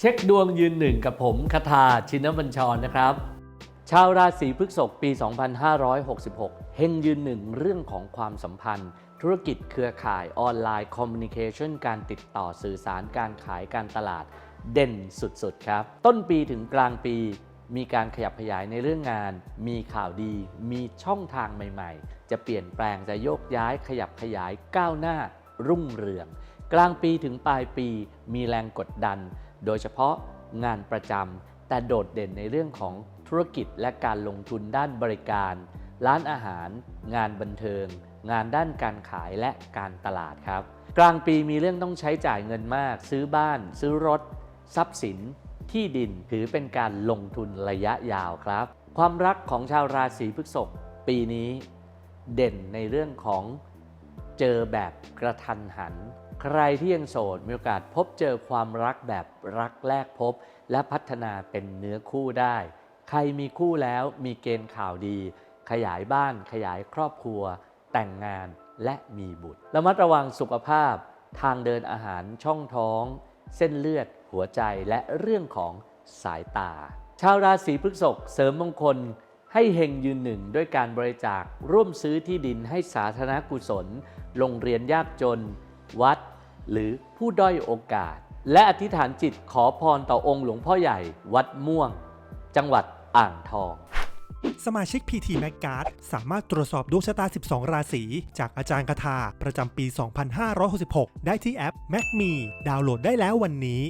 เช็คดวงยืนหนึ่งกับผมคทาชินบัญชรนะครับ ชาวราศีพฤษภปี 2566 เฮงยืนหนึ่งเรื่องของความสัมพันธ์ ธุรกิจเครือข่ายออนไลน์คอมมิ n นิเคชันการติดต่อสื่อสารการขายการตลาดเด่นสุดๆครับ ต้นปีถึงกลางปี มีการขยับขยายในเรื่องงาน มีข่าวดี มีช่องทางใหม่ๆ จะเปลี่ยนแปลงจะโยกย้ายขยับขยายก้าวหน้ารุ่งเรือง กลางปีถึงปลายปี มีแรงกดดัน โดยเฉพาะงานประจำแต่โดดเด่นในเรื่องของธุรกิจและการลงทุนด้านบริการ ร้านอาหาร งานบันเทิง งานด้านการขายและการตลาดครับ กลางปีมีเรื่องต้องใช้จ่ายเงินมาก ซื้อบ้าน ซื้อรถ ทรัพย์สิน ที่ดินถือเป็นการลงทุนระยะยาวครับ ความรักของชาวราศีพฤษภปีนี้ เด่นในเรื่องของ เจอแบบกระทันหัน ใครที่ยังโสดมีโอกาสพบเจอความรักแบบรักแรกพบ และพัฒนาเป็นเนื้อคู่ได้ ใครมีคู่แล้วมีเกณฑ์ข่าวดี ขยายบ้าน ขยายครอบครัว แต่งงานและมีบุตรระมัดระวังสุขภาพ ทางเดินอาหารช่องท้อง เส้นเลือด หัวใจและเรื่องของสายตา ชาวราศีพฤษภเสริมมงคลให้เฮงยืนหนึ่งด้วยการบริจาคร่วมซื้อที่ดินให้สาธารณกุศล โรงเรียนยากจน วัด หรือผู้ด้อยโอกาส และอธิษฐานจิตขอพรต่อองค์หลวงพ่อใหญ่ วัดม่วง จังหวัดอ่างทองสมาชิก PT m a c g a r d สามารถตรวจสอบดวงชะตา 12 ราศี จากอาจารย์คาถาประจำปี 2566 ได้ที่แอป m a c m e ดาวน์โหลดได้แล้ววันนี้